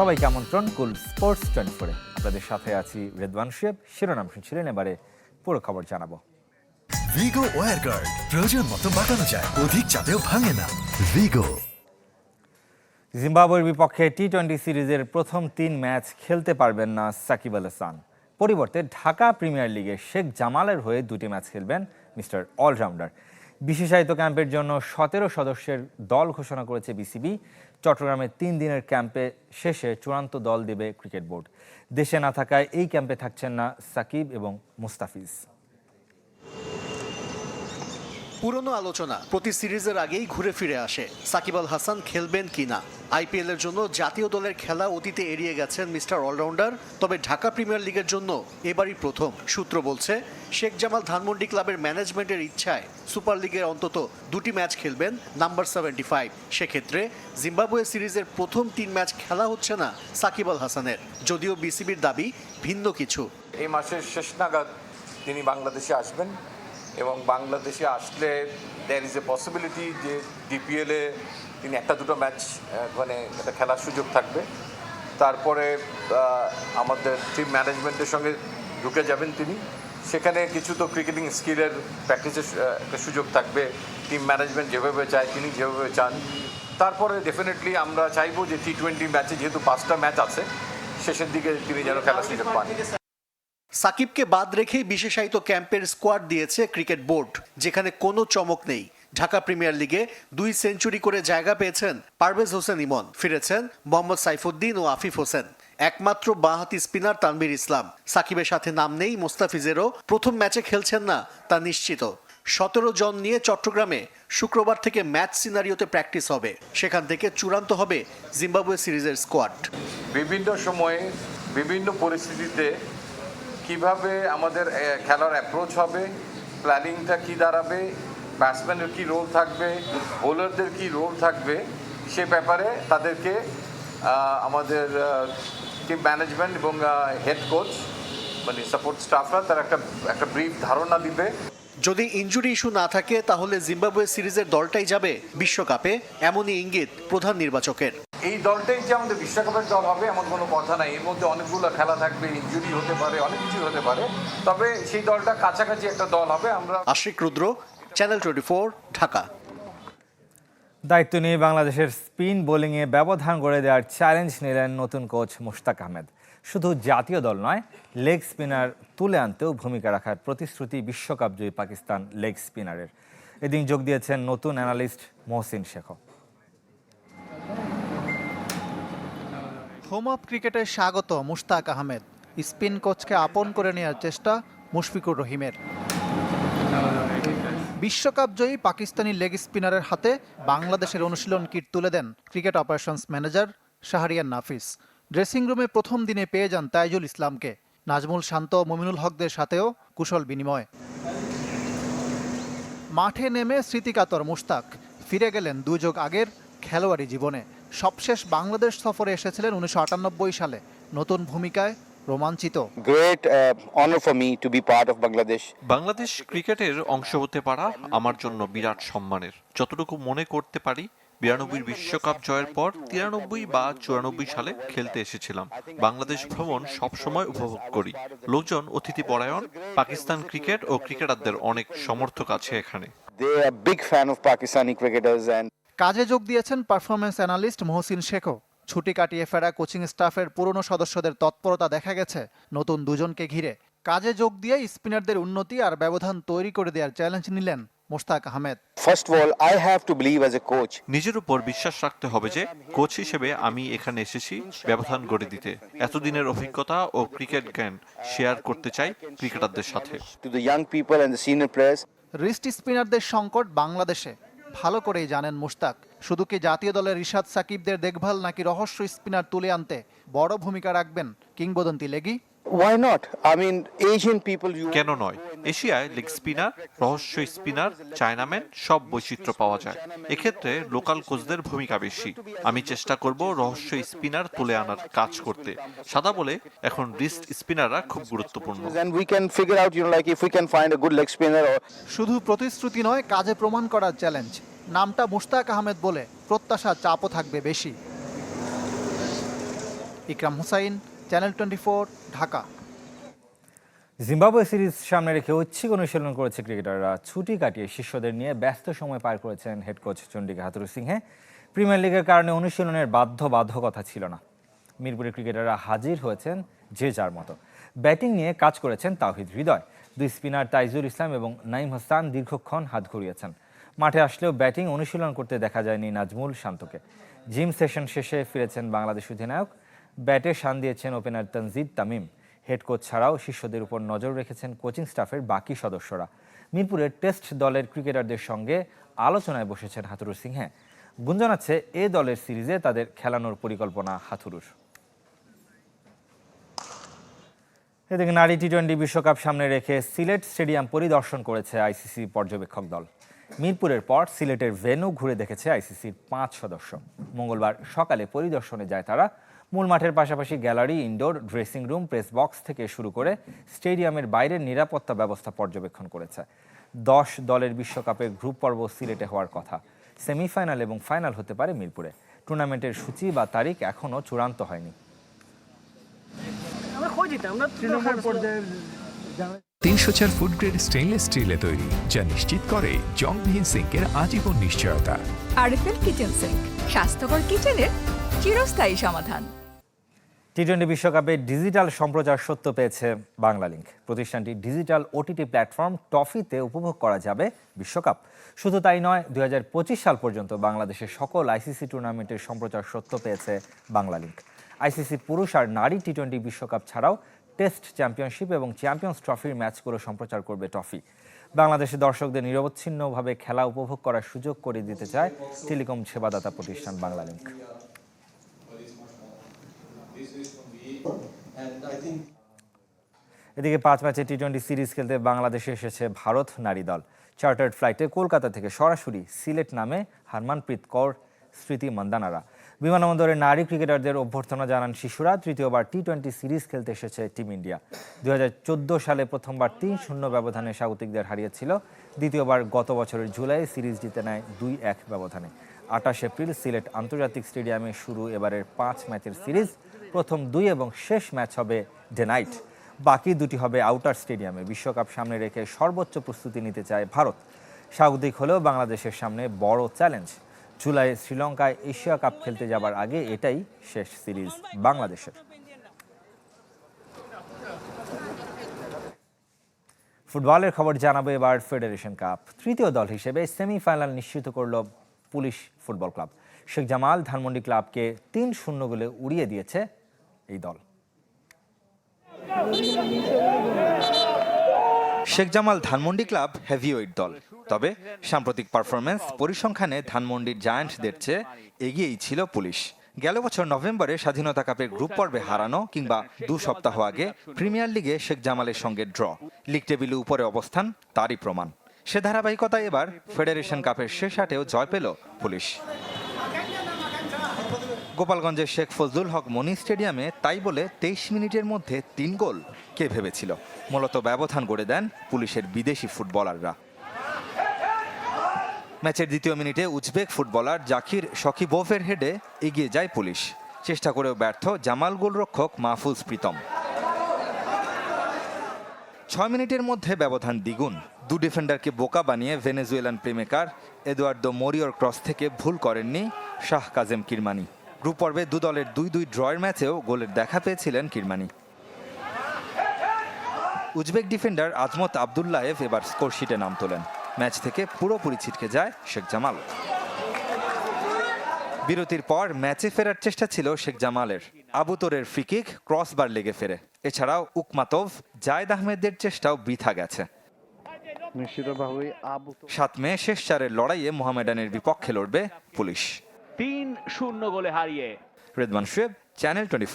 সবাইকে আমন্ত্রণ কুল sports twenty ফোরে। আপনাদের সাথে আছি রেদওয়ান শেব। শিরোনাম শুনছিলেন এবারে পুরো খবর জানাব। ভিগো ওয়ার গার্ড প্রয়োজন মতো বাঁকানো যায় অধিক চাপেও ভাঙে না। ভিগো। জিম্বাবুয়ের বিপক্ষে টি টোয়েন্টি সিরিজের প্রথম তিন ম্যাচ খেলতে পারবেন না সাকিব আল হাসান। পরিবর্তে ঢাকা প্রিমিয়ার লিগে শেখ জামালের হয়ে দুটি ম্যাচ খেলবেন মিস্টার অলরাউন্ডার। বিশেষায়িত ক্যাম্পের জন্য সতেরো সদস্যের দল ঘোষণা করেছে বিসিবি। চট্টগ্রামে তিন দিনের ক্যাম্পে শেষে চূড়ান্ত দল দেবে ক্রিকেট বোর্ড। দেশে না থাকায় এই ক্যাম্পে থাকছেন না সাকিব এবং মুস্তাফিজ। পুরনো আলোচনা প্রতি সিরিজের আগেই ঘুরে ফিরে আসে। সাকিব আল হাসান খেলবেন কিনা আইপিএল এর জন্য জাতীয় দলের খেলা অতীতে এড়িয়ে গেছেন মিস্টার অলরাউন্ডার, তবে ঢাকা প্রিমিয়ার লিগের জন্য এবারই প্রথম, সূত্র বলছে। শেখ জামাল ধানমন্ডি ক্লাবের ম্যানেজমেন্টের ইচ্ছায় সুপার লিগের অন্তত দুটি ম্যাচ খেলবেন, নাম্বার সেভেন্টি ফাইভ। সেক্ষেত্রে জিম্বাবুয়ে সিরিজের প্রথম তিন ম্যাচ খেলা হচ্ছে না সাকিব আল হাসানের। যদিও বিসিবির দাবি ভিন্ন কিছু। এই মাসের শেষ নাগাদ তিনি বাংলাদেশে আসবেন। এবং বাংলাদেশে আসলে দ্যার ইজ এ পসিবিলিটি যে ডিপিএলে তিনি একটা দুটো ম্যাচ মানে একটা খেলার সুযোগ থাকবে। তারপরে আমাদের টিম ম্যানেজমেন্টের সঙ্গে ঢুকে যাবেন তিনি। সেখানে কিছু তো ক্রিকেটিং স্কিলের প্র্যাকটিসের একটা সুযোগ থাকবে। টিম ম্যানেজমেন্ট যেভাবে চায় তিনি যেভাবে চান। তারপরে ডেফিনেটলি আমরা চাইব যে টি টোয়েন্টি ম্যাচে যেহেতু পাঁচটা ম্যাচ আছে, শেষের দিকে তিনি যেন খেলার সুযোগ পান। সাকিবকে বাদ রেখেই বিশেষায়িত ক্যাম্পের স্কোয়াড দিয়েছে ক্রিকেট বোর্ড, যেখানে কোনো চমক নেই। ঢাকা প্রিমিয়ার লিগে দুই সেঞ্চুরি করে জায়গা পেয়েছেন পারভেজ হোসেন ইমন, ফিরেছেন মোহাম্মদ সাইফুদ্দিন ও আফিফ হোসেন। একমাত্র বাঁহাতি স্পিনার তানভীর ইসলাম। সাকিবের সাথে নাম নেই মোস্তাফিজেরও, প্রথম ম্যাচে খেলছেন না, তা নিশ্চিত। সতেরো জন নিয়ে চট্টগ্রামে শুক্রবার থেকে ম্যাচ সিনারিওতে প্র্যাকটিস হবে। সেখান থেকে চূড়ান্ত হবে জিম্বাবুয়ে সিরিজের স্কোয়াড। বিভিন্ন সময়ে বিভিন্ন পরিস্থিতিতে কীভাবে আমাদের খেলার অ্যাপ্রোচ হবে প্ল্যানিংটা কি দাঁড়াবে ব্যাটসম্যানের কি রোল থাকবে বোলারদের কি রোল থাকবে, সে ব্যাপারে তাদেরকে আমাদের টিম ম্যানেজমেন্ট এবং হেড কোচ মানে সাপোর্ট স্টাফরা তার একটা একটা ব্রিফ ধারণা দিবে। যদি ইনজুরি ইস্যু না থাকে, তাহলে জিম্বাবুয়ে সিরিজের দলটাই যাবে বিশ্বকাপে, এমনই ইঙ্গিত প্রধান নির্বাচকের। এই দলটাই যে আমাদের বিশ্বকাপের দল হবে এমন কোনো কথা নাই। এর মধ্যে অনেকগুলো খেলা থাকবে ইঞ্জুরি হতে পারে অনেক কিছু হতে পারে। তবে সেই দলটা কাছাকাছি একটা দল হবে আমরা Ashik Rudro channel twenty four Dhaka. দায়িত্ব নিয়ে বাংলাদেশের স্পিন বোলিংয়ে ব্যবধান গড়ে দেওয়ার চ্যালেঞ্জ নিলেন নতুন কোচ মুশতাক আহমেদ। শুধু জাতীয় দল নয় লেগ স্পিনার তুলে আনতেও ভূমিকা রাখার প্রতিশ্রুতি বিশ্বকাপ জয়ী পাকিস্তান লেগ স্পিনারের এদিন যোগ দিয়েছেন নতুন analyst Mohsin Sheikh home of ক্রিকেটে স্বাগত মুশতাক আহমেদ। স্পিন কোচকে আপন করে নেওয়ার চেষ্টা মুশফিকুর রহিমের। বিশ্বকাপ জয়ী পাকিস্তানি লেগ স্পিনারের হাতে বাংলাদেশের অনুশীলন কিট তুলে দেন cricket operations manager Shahriar Nafees. Dressing রুমে প্রথম দিনে পেয়ে যান তাইজুল ইসলামকে। নাজমুল শান্ত মমিনুল হকদের সাথেও কুশল বিনিময়। মাঠে নেমে স্মৃতিকাতর মুশতাক। ফিরে গেলেন দুই যুগ আগের খেলোয়াড়ি জীবনে। সবশেষ বাংলাদেশ সফরে এসেছিলেন উনিশশো আটানব্বই সালে। নতুন ভূমিকায় রোমাঞ্চিত। Uh, honor for me to be part of Bangladesh. Bangladesh ক্রিকেটের অংশ হতে পারা আমার জন্য বিরাট সম্মানের। যতটুকু মনে করতে পারি বিরানব্বই বিশ্বকাপ জয়ের পর তিরানব্বই বা চুরানব্বই সালে খেলতে এসেছিলাম। বাংলাদেশ ভ্রমণ সবসময় উপভোগ করি। লোকজন অতিথি পরায়ণ পাকিস্তান ক্রিকেট ও ক্রিকেটারদের অনেক সমর্থক আছে এখানে। They are big fan of Pakistani cricketers and কাজে যোগ দিয়েছেন পারফরমেন্স অ্যানালিস্ট মহসিন শেখও। ছুটি কাটিয়ে ফেরা কোচিং স্টাফের পুরনো সদস্যদের তৎপরতা দেখা গেছে নতুন দুজনকে ঘিরে। কাজে যোগ দিয়ে স্পিনারদের উন্নতি আর ব্যবধান তৈরি করে দেওয়ার চ্যালেঞ্জ নিলেন Mostaq Ahmed. First of all, I have to believe as a coach. নিজের উপর বিশ্বাস রাখতে হবে যে কোচ হিসেবে আমি এখানে এসেছি ব্যবধান গড়ে দিতে। এতদিনের অভিজ্ঞতা ও ক্রিকেট জ্ঞান শেয়ার করতে চাই ক্রিকেটারদের সাথে। To the young people and the senior players. Wrist স্পিনারদের সংকট বাংলাদেশে। ভালো করেই জানেন মুশতাক। শুধু কি জাতীয় দলের রিশাদ সাকিবদের দেখভাল নাকি রহস্য স্পিনার তুলে আনতে বড় ভূমিকা রাখবেন কিংবদন্তি leggie? Why not I mean Asian people you কেন নয়? এশিয়ায় লেগ স্পিনার রহস্য স্পিনার চায়নাম্যান সব বৈচিত্র্য পাওয়া যায়। এক্ষেত্রে লোকাল কোচদের ভূমিকা বেশি। আমি চেষ্টা করব রহস্য স্পিনার তুলে আনার কাজ করতে। সাদা বলে এখন রিস্ট স্পিনাররা খুব গুরুত্বপূর্ণ। শুধু প্রতিশ্রুতি নয় কাজে প্রমাণ করার চ্যালেঞ্জ নামটা মুশতাক আহমেদ বলে প্রত্যাশা চাপও থাকবে বেশি। Ikram Hossain channel twenty Dhaka. Zimbabwe series সামনে রেখে ঐচ্ছিক অনুশীলন করেছে ক্রিকেটাররা। ছুটি কাটিয়ে শিষ্যদের নিয়ে ব্যস্ত সময় পার করেছেন head coach Chandika Hathurusingha. Premier লিগের কারণে অনুশীলনের বাধ্য বাধ্যকতা ছিল না। মিরপুরের ক্রিকেটাররা হাজির হয়েছেন যে যার মতো। ব্যাটিং নিয়ে কাজ করেছেন তাওহিদ হৃদয়। দুই স্পিনার তাইজুল ইসলাম এবং নাইম হাসান দীর্ঘক্ষণ হাত ঘুরিয়েছেন। মাঠে আসলেও ব্যাটিং অনুশীলন করতে দেখা যায়নি নাজমুল শান্তকে। জিম সেশন শেষে ফিরেছেন বাংলাদেশ অধিনায়ক। ব্যাটে শান দিয়েছেন opener Tanzid Tamim. Head coach ছাড়াও শিষ্যদের উপর নজর রেখেছেন কোচিং স্টাফের বাকি সদস্যরা। মিরপুরের টেস্ট দলের ক্রিকেটারদের সঙ্গে আলোচনায় বসেছেন হাতুরুর সিংহে। গুঞ্জন আছে এ দলের সিরিজে তাদের খেলানোর পরিকল্পনা হাথুরুর এদিকে নারী টি টোয়েন্টি বিশ্বকাপ সামনে রেখে সিলেট স্টেডিয়াম পরিদর্শন করেছে আইসিসি পর্যবেক্ষক দল। মিরপুরের পর সিলেটের ভেন্যু ঘুরে দেখেছে আইসিসির পাঁচ সদস্য। মঙ্গলবার সকালে পরিদর্শনে যায় তারা মূল মাঠের পাশাপাশি gallery indoor dressing room press box থেকে শুরু করে স্টেডিয়ামের বাইরের নিরাপত্তা ব্যবস্থা পর্যবেক্ষণ করেছে। দশ দলের বিশ্বকাপের গ্রুপ পর্ব সিলেটে হওয়ার কথা। সেমিফাইনাল এবং ফাইনাল হতে পারে মিরপুরে। টুর্নামেন্টের সূচি বা তারিখ এখনও চূড়ান্ত হয়নি। তিনশো চার ফুড গ্রেড স্টেনলেস স্টিলে তৈরি যা নিশ্চিত করে জংবিহীন সিঙ্কের আজীবন নিশ্চয়তা। আরএফএল কিচেন সিঙ্ক স্বাস্থ্যকর কিচেনের চিরস্থায়ী সমাধান। টি টোয়েন্টি বিশ্বকাপে ডিজিটাল সম্প্রচার সত্য পেয়েছে বাংলা লিংক প্রতিষ্ঠানটি ডিজিটাল ওটিটি প্ল্যাটফর্ম টফিতে উপভোগ করা যাবে বিশ্বকাপ। শুধু তাই নয় দুই সাল পর্যন্ত বাংলাদেশের সকল আইসিসি টুর্নামেন্টের সম্প্রচার সত্য পেয়েছে বাংলা লিংক আইসিসি পুরুষ আর নারী টি টোয়েন্টি বিশ্বকাপ ছাড়াও টেস্ট চ্যাম্পিয়নশিপ এবং চ্যাম্পিয়ন্স ট্রফির ম্যাচগুলো সম্প্রচার করবে টফি। বাংলাদেশের দর্শকদের নিরবচ্ছিন্নভাবে খেলা উপভোগ করার সুযোগ করে দিতে চায় টেলিকম সেবাদাতা প্রতিষ্ঠান বাংলা লিংক এদিকে পাঁচ ম্যাচে টি টোয়েন্টি সিরিজ খেলতে বাংলাদেশে এসেছে ভারত নারী দল। চার্টার্ড ফ্লাইটে কলকাতা থেকে সরাসরি সিলেট নামে হারমানপ্রীত কৌর স্মৃতি মন্দানারা। বিমানবন্দরে নারী ক্রিকেটারদের অভ্যর্থনা জানান শিশুরা। তৃতীয়বার টি টোয়েন্টি সিরিজ খেলতে এসেছে টিম ইন্ডিয়া। দু হাজার চোদ্দ সালে প্রথমবার তিন শূন্য ব্যবধানে স্বাগতিকদের হারিয়েছিল। দ্বিতীয়বার গত বছরের জুলাই সিরিজ জিতে নেয় দুই এক ব্যবধানে। আটাশ এপ্রিল সিলেট আন্তর্জাতিক স্টেডিয়ামে শুরু এবারের পাঁচ ম্যাচের সিরিজ। প্রথম দুই এবং শেষ ম্যাচ হবে ডে নাইট বাকি দুটি হবে আউটার স্টেডিয়ামে বিশ্বকাপ সামনে রেখে সর্বোচ্চ প্রস্তুতি নিতে চায় ভারত। স্বাগতিক হলেও বাংলাদেশের সামনে বড় চ্যালেঞ্জ। জুলাই শ্রীলঙ্কায় এশিয়া কাপ খেলতে যাবার আগে এটাই শেষ সিরিজ বাংলাদেশের। ফুটবলের খবর জানাব এবার ফেডারেশন কাপ। তৃতীয় দল হিসেবে সেমিফাইনাল নিশ্চিত করল police football club. Sheikh Jamal Dhanmondi ক্লাবকে তিন শূন্য গোলে উড়িয়ে দিয়েছে এই দল। শেখ জামাল ধানমন্ডি ক্লাব হেভিওয়েট দল। তবে সাম্প্রতিক পারফরমেন্স পরিসংখ্যানে ধানমন্ডির জায়ান্টদের চেয়ে এগিয়েই ছিল পুলিশ। গেল বছর নভেম্বরে স্বাধীনতা কাপের গ্রুপ পর্বে হারানো কিংবা দু সপ্তাহ আগে প্রিমিয়ার লিগে শেখ জামালের সঙ্গে ড্র। লিগ টেবিলে উপরে অবস্থান, তারই প্রমাণ। সে ধারাবাহিকতায় এবার ফেডারেশন কাপের শেষ আটেও জয় পেল পুলিশ। গোপালগঞ্জের শেখ ফজলুল হক মনি স্টেডিয়ামে তাই বলে তেইশ মিনিটের মধ্যে তিন গোল, কে ভেবেছিল? মূলত ব্যবধান গড়ে দেন পুলিশের বিদেশি ফুটবলাররা। ম্যাচের দ্বিতীয় মিনিটে উজবেক ফুটবলার জাকির শকিবোভের হেডে এগিয়ে যায় পুলিশ। চেষ্টা করেও ব্যর্থ জামাল গোলরক্ষক মাহফুজ প্রীতম। ছয় মিনিটের মধ্যে ব্যবধান দ্বিগুণ। দু ডিফেন্ডারকে বোকা বানিয়ে ভেনেজুয়েলান প্লেমেকার এদুয়ার্দো মরিয়র ক্রস থেকে ভুল করেননি শাহ কাজেম কিরমানি। গ্রুপ পর্বে দু দলের দুই দুই ড্রয়ের ম্যাচেও গোলের দেখা পেয়েছিলেন Kirmani. Uzbek defender Azmat Abdullayev এবার স্কোরশিটে নাম তোলেন। ম্যাচ থেকে পুরোপুরি ছিটকে যায় শেখ জামাল। বিরতির পর ম্যাচে ফেরার চেষ্টা ছিল শেখ জামালের। আবুতরের ফ্রিকিক ক্রসবার লেগে ফেরে। এছাড়াও উকমাতভ জায়দ আহমেদের চেষ্টাও বৃথা গেছে। সাত মে শেষ চারের লড়াইয়ে মোহামেডানের বিপক্ষে লড়বে পুলিশ। তিন শূন্য গোলে হারিয়ে। রেদমান শুয়েব চ্যানেল টোয়েন্টি